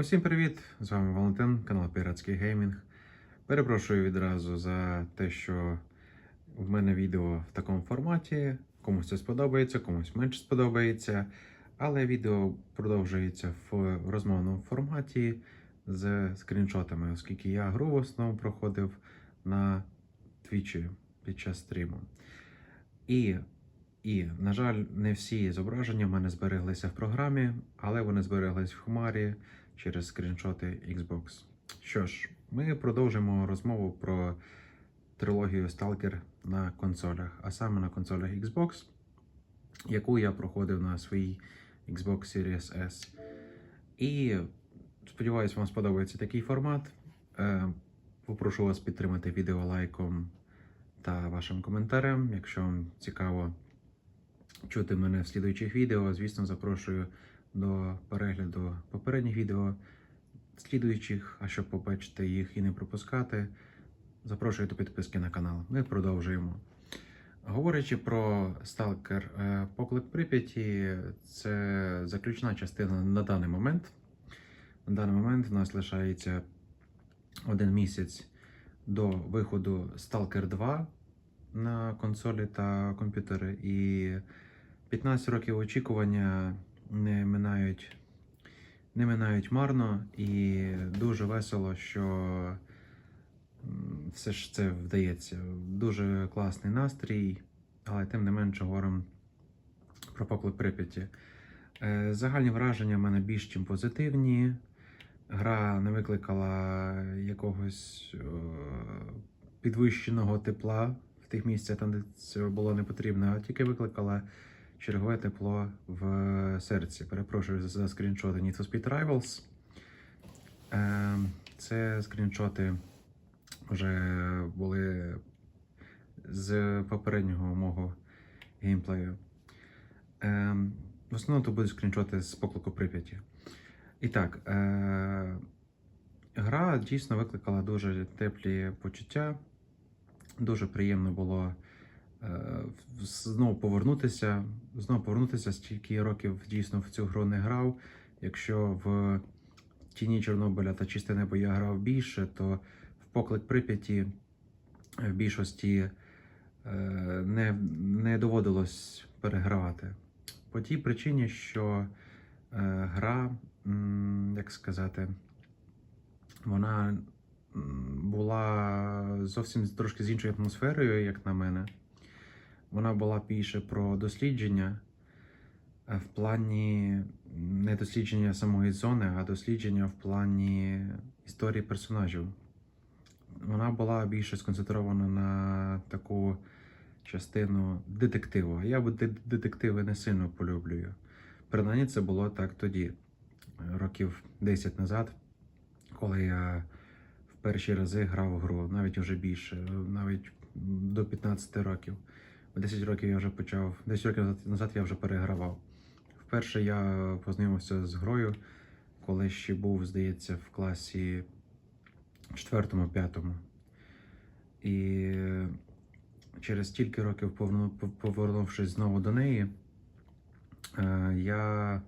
Усім привіт! З вами Валентин, канал Піратський Геймінг. Перепрошую відразу за те, що в мене відео в такому форматі. Комусь це сподобається, комусь менш сподобається. Але відео продовжується в розмовному форматі з скріншотами, оскільки я гру в основному проходив на твічі під час стріму. І і, на жаль, не всі зображення в мене збереглися в програмі, але вони збереглись в хмарі через скріншоти Xbox. Що ж, ми продовжимо розмову про трилогію Stalker на консолях, а саме на консолях Xbox, яку я проходив на своїй Xbox Series S. І сподіваюся, вам сподобається такий формат. Е, Попрошу вас підтримати відео лайком та вашим коментарем. Якщо вам цікаво чути мене в слідуючих відео, звісно, запрошую до перегляду попередніх відео, слідуючих, а щоб побачити їх і не пропускати, запрошую до підписки на канал. Ми продовжуємо. Говорячи про Stalker е, Поклик Прип'яті, це заключна частина на даний момент. На даний момент в нас лишається один місяць до виходу Stalker 2 на консолі та комп'ютери, і 15 років очікування не минають, не минають марно, і дуже весело, що все ж це вдається. Дуже класний настрій, але тим не менше говоримо про поклик Прип'яті. Е, Загальні враження в мене більш чим позитивні. Гра не викликала якогось е, підвищеного тепла в тих місцях, там, де це було не потрібно, а тільки викликала чергове тепло в серці. Перепрошую за скріншоти Need for Speed Rivals. Е, Це скріншоти вже були з попереднього мого геймплею. Е, В основному то будуть скріншоти з поклику Прип'яті. І так, е, гра дійсно викликала дуже теплі почуття. Дуже приємно було е, знову повернутися. Знову повернутися, стільки років дійсно в цю гру не грав. Якщо в Тіні Чорнобиля та Чисте небо я грав більше, то в поклик Прип'яті в більшості е, не, не доводилось перегравати. По тій причині, що е, гра, як сказати, вона була зовсім трошки з іншою атмосферою, як на мене. Вона була більше про дослідження е, в плані не дослідження самої зони, а дослідження в плані історії персонажів. Вона була більше сконцентрована на таку частину детективу. Я детективи не сильно полюблюю. Принаймні це було так тоді, років 10 назад, коли я в перші рази грав гру, навіть вже більше, навіть до 15 років. В 10 років я вже почав, 10 років назад- я вже перегравав. Вперше я познайомився з грою, коли ще був, здається, в класі 4-5. І через стільки років, повернувшись знову до неї, е, я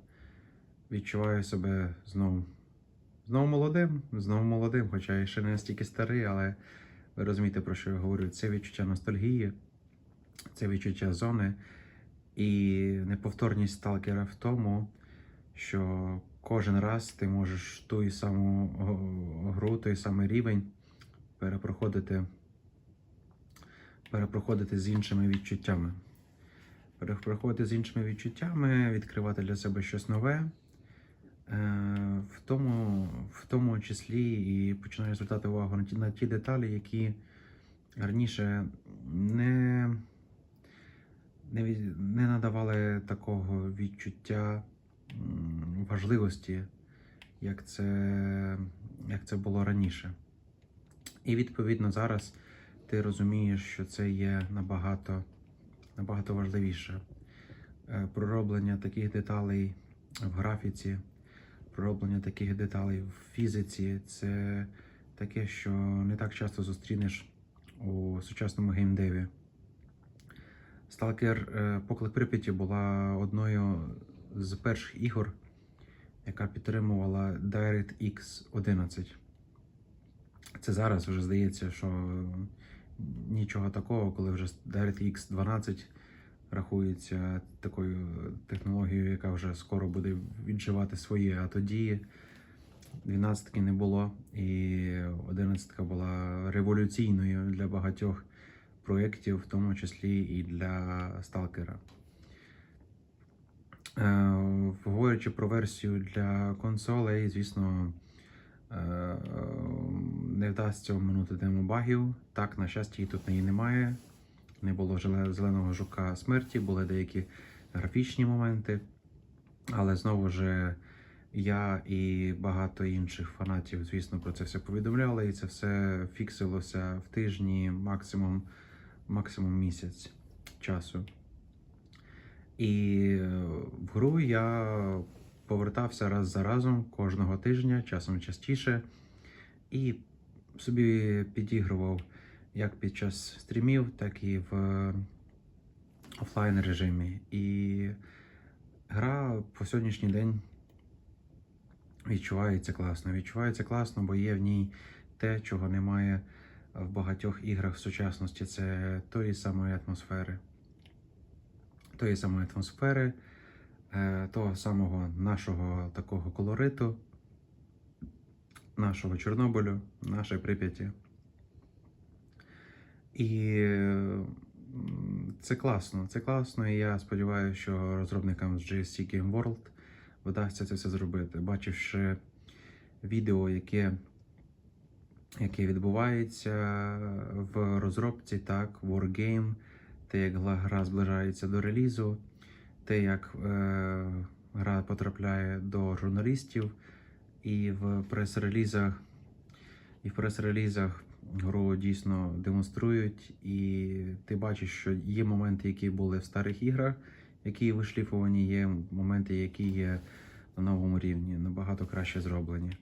відчуваю себе знову, знову молодим, знову молодим, хоча я ще не настільки старий, але ви розумієте, про що я говорю. Це відчуття ностальгії, це відчуття зони і неповторність сталкера в тому, що кожен раз ти можеш ту і саму гру, той самий рівень перепроходити, перепроходити з іншими відчуттями. Перепроходити з іншими відчуттями, відкривати для себе щось нове. Е, В тому, в тому числі і починаю звертати увагу на ті, на ті деталі, які раніше не, не, не надавали такого відчуття важливості, як це, як це було раніше. І відповідно зараз ти розумієш, що це є набагато, набагато важливіше. Е, Пророблення таких деталей в графіці, пророблення таких деталей в фізиці це таке, що не так часто зустрінеш у сучасному геймдеві. Е, Поклик Прип'яті була одною з перших ігор, яка підтримувала DirectX 11. Це зараз вже здається, що нічого такого, коли вже DirectX 12 рахується такою технологією, яка вже скоро буде відживати своє, а тоді 12 не було, і 11 була революційною для багатьох проєктів, в тому числі і для Сталкера. Е, Говорячи про версію для консолей, звісно, е, не вдасться оминути тему багів. Так, на щастя, її тут її немає. Не було зеленого жука смерті, були деякі графічні моменти. Але знову ж я і багато інших фанатів, звісно, про це все повідомляли, і це все фіксилося в тижні, максимум, максимум місяць часу. І е, в гру я повертався раз за разом кожного тижня, часом частіше, і собі підігрував як під час стрімів, так і в офлайн режимі. І гра по сьогоднішній день відчувається класно. Відчувається класно, бо є в ній те, чого немає в багатьох іграх в сучасності. Це тої самої атмосфери. Тої самої атмосфери, е, того самого нашого такого колориту, нашого Чорнобилю, нашої Прип'яті. І це класно, це класно, і я сподіваюся, що розробникам з GSC Game World вдасться це все зробити. Бачивши відео, яке, яке відбувається в розробці, так, Wargame, те, як гра зближається до релізу, те, як е, гра потрапляє до журналістів, і в прес-релізах, і в прес-релізах гру дійсно демонструють, і ти бачиш, що є моменти, які були в старих іграх, які вишліфовані, є моменти, які є на новому рівні, набагато краще зроблені.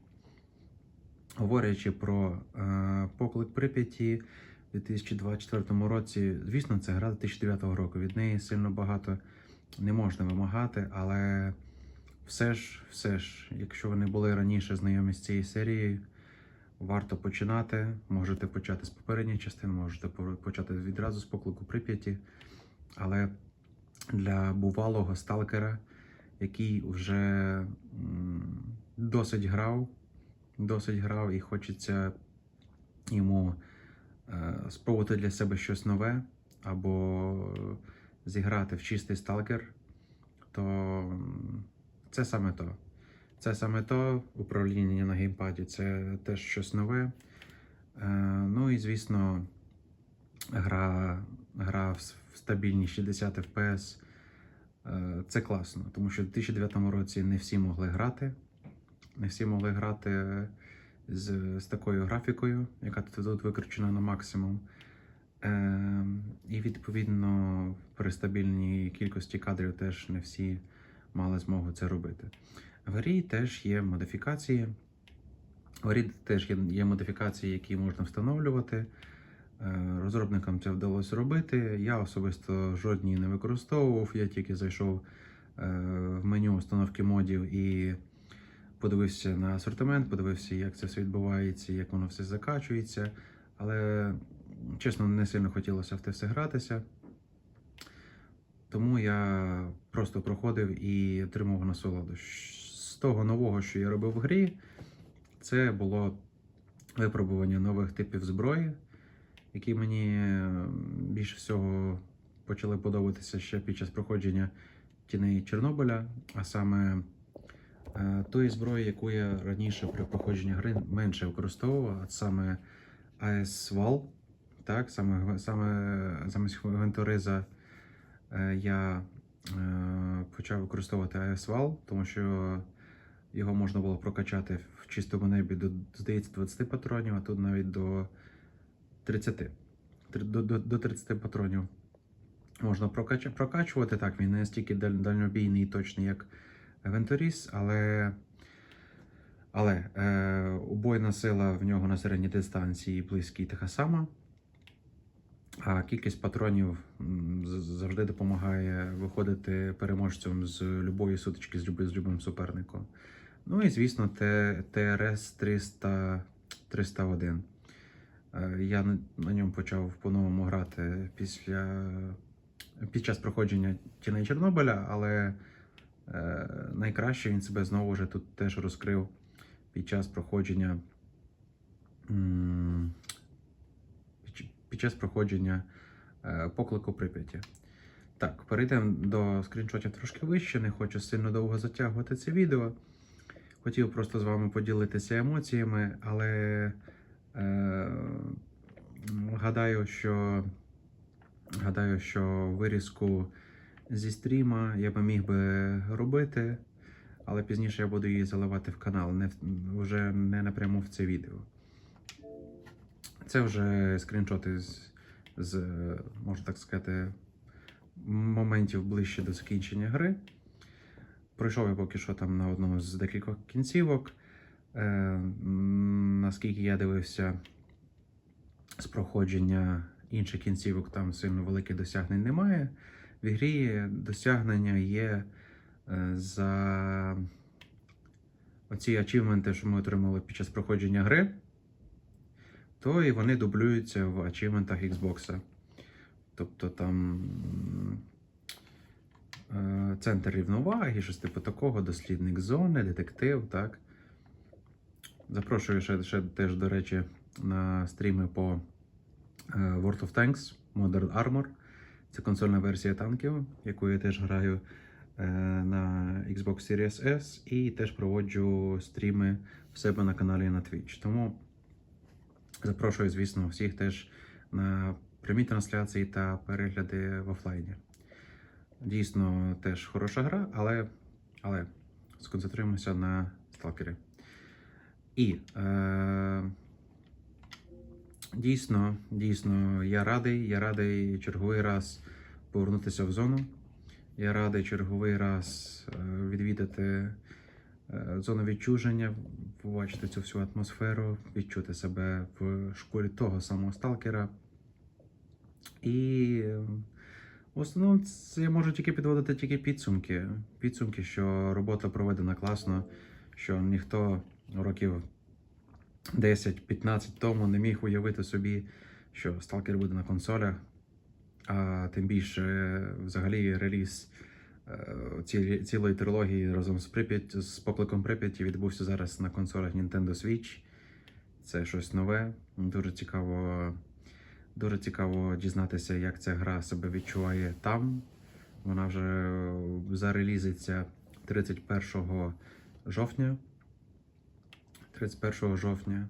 Говорячи про е, поклик Прип'яті у 2024 році, звісно, це гра 2009 року. Від неї сильно багато не можна вимагати, але все ж, все ж, якщо ви не були раніше знайомі з цією серією, варто починати. Можете почати з попередньої частини, можете почати відразу з поклику Прип'яті. Але для бувалого сталкера, який вже досить грав, досить грав і хочеться йому е, спробувати для себе щось нове або зіграти в чистий сталкер, то це саме то. Це саме то управління на геймпаді, це теж щось нове. Е, ну і звісно, гра, гра в стабільні 60 FPS. Е, Це класно, тому що в 2009 році не всі могли грати. Не всі могли грати з, з такою графікою, яка тут тут викручена на максимум. Е, і відповідно при стабільній кількості кадрів теж не всі мали змогу це робити. В грі теж є модифікації. В грі теж є, є модифікації, які можна встановлювати. Е, Розробникам це вдалося робити. Я особисто жодні не використовував. Я тільки зайшов е, в меню установки модів і подивився на асортимент, подивився, як це все відбувається, як воно все закачується. Але чесно, не сильно хотілося в те все гратися. Тому я просто проходив і отримав насолоду. З того нового, що я робив в грі, це було випробування нових типів зброї, які мені більше всього почали подобатися ще під час проходження тіней Чорнобиля, а саме тої зброї, яку я раніше при проходженні гри менше використовував, а саме AS Val. Так, саме, саме замість гвинториза е, я е, почав використовувати ASVAL, тому що його можна було прокачати в чистому небі до, здається, 20 патронів, а тут навіть до 30. До, до, до 30 патронів можна прокач, прокачувати. Так, він не настільки даль, дальнобійний і точний, як Venturis, але, але е, убойна сила в нього на середній дистанції близькій така сама. А кількість патронів завжди допомагає виходити переможцем з любої сутички з любим, з любим суперником. Ну і, звісно, ТРС 300, 301. Е, Я на- ньому почав по-новому грати після під час проходження тіней Чорнобиля, але найкраще він себе знову вже тут теж розкрив під час проходження. під час проходження е, поклику Прип'яті. Так, перейдемо до скріншотів трошки вище. Не хочу сильно довго затягувати це відео. Хотів просто з вами поділитися емоціями, але е, гадаю, що гадаю, що вирізку зі стріма я би міг би робити, але пізніше я буду її заливати в канал, не вже не напряму в це відео. Це вже скріншоти з, з можна так сказати, моментів ближче до закінчення гри. Пройшов я поки що там на одному з декількох кінцівок. Е, наскільки я дивився з проходження інших кінцівок, там сильно великих досягнень немає. В ігрі досягнення є е, за оці ачівменти, що ми отримали під час проходження гри, то і вони дублюються в ачівментах Xbox. Тобто там е, центр рівноваги, щось типу такого, дослідник зони, детектив, так. Запрошую ще, ще теж, до речі, на стріми по е, World of Tanks Modern Armor. Це консольна версія танків, яку я теж граю е, на Xbox Series S, і теж проводжу стріми в себе на каналі на Twitch. Тому запрошую, звісно, всіх теж на прямі трансляції та перегляди в офлайні. Дійсно, теж хороша гра, але, але сконцентруємося на сталкері. І е, дійсно, дійсно, я радий, я радий черговий раз повернутися в зону. Я радий черговий раз е, відвідати е, зону відчуження, побачити цю всю атмосферу, відчути себе в шкурі того самого сталкера. І е, в основному це я можу тільки підводити тільки підсумки. Підсумки, що робота проведена класно, що ніхто років 10-15 тому не міг уявити собі, що сталкер буде на консолях. А тим більше, взагалі, реліз е, ці- цілої трилогії разом з Прип'ять, з покликом Прип'яті відбувся зараз на консолях Nintendo Switch. Це щось нове. Дуже цікаво, дуже цікаво дізнатися, як ця гра себе відчуває там. Вона вже зарелізиться 31 жовтня. 31 жовтня.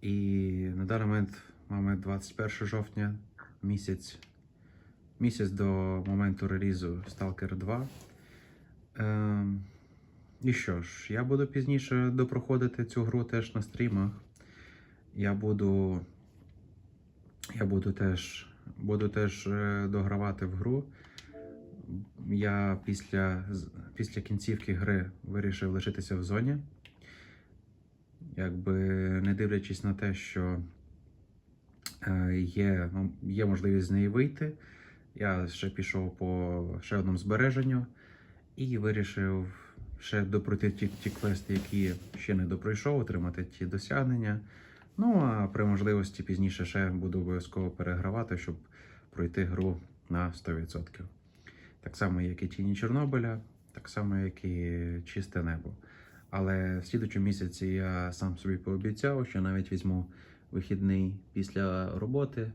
І на даний момент маємо 21 жовтня, місяць, місяць до моменту релізу Stalker 2. Ем, і що ж, я буду пізніше допроходити цю гру теж на стрімах. Я буду. Я буду теж, буду теж е, догравати в гру. Я після, після кінцівки гри вирішив лишитися в зоні. Якби не дивлячись на те, що е, є, ну, є можливість з неї вийти. Я ще пішов по ще одному збереженню і вирішив ще допройти ті, ті квести, які ще не допройшов, отримати ті досягнення. Ну а при можливості пізніше ще буду обов'язково перегравати, щоб пройти гру на 100%. Так само, як і Тіні Чорнобиля, так само, як і Чисте небо. Але в слідучому місяці я сам собі пообіцяв, що навіть візьму вихідний після роботи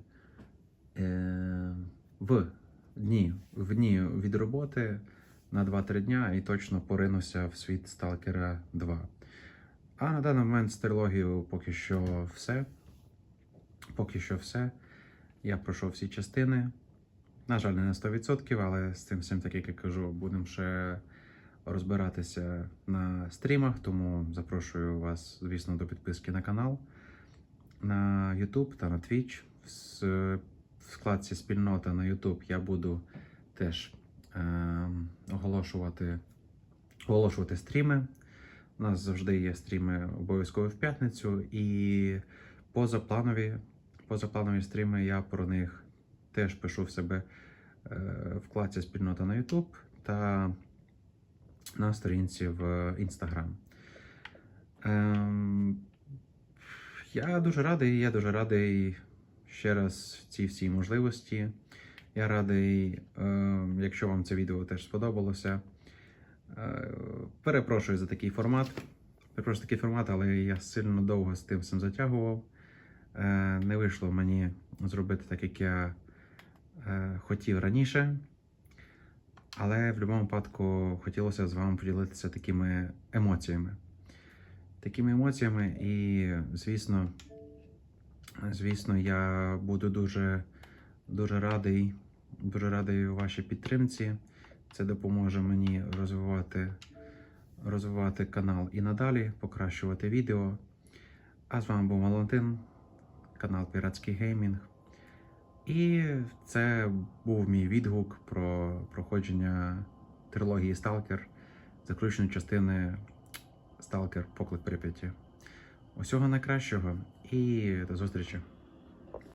е, в дні, в дні від роботи на 2-3 дня і точно поринуся в світ Сталкера 2. А на даний момент з трилогією поки що все. Поки що все. Я пройшов всі частини. На жаль, не на 100%, але з цим всім, так як я кажу, будемо ще розбиратися на стрімах, тому запрошую вас, звісно, до підписки на канал, на YouTube та на Twitch. В складці спільнота на YouTube я буду теж е, оголошувати, оголошувати стріми. У нас завжди є стріми обов'язково в п'ятницю, і позапланові, позапланові стріми я про них теж пишу в себе е, в вкладці спільнота на YouTube та на сторінці в Instagram. Ем, я дуже радий, я дуже радий ще раз цій всій можливості. Я радий, ем, якщо вам це відео теж сподобалося. Е, перепрошую за такий формат. Перепрошую такий формат, але я сильно довго з тим всім затягував. Е, не вийшло мені зробити так, як я е, хотів раніше. Але в будь-якому випадку хотілося з вами поділитися такими емоціями. Такими емоціями, і, звісно, звісно, я буду дуже, дуже радий, дуже радий вашій підтримці. Це допоможе мені розвивати, розвивати канал і надалі, покращувати відео. А з вами був Валентин, канал Піратський Геймінг. І це був мій відгук про проходження трилогії Сталкер, заключної частини Сталкер Поклик Прип'яті. Усього найкращого і до зустрічі!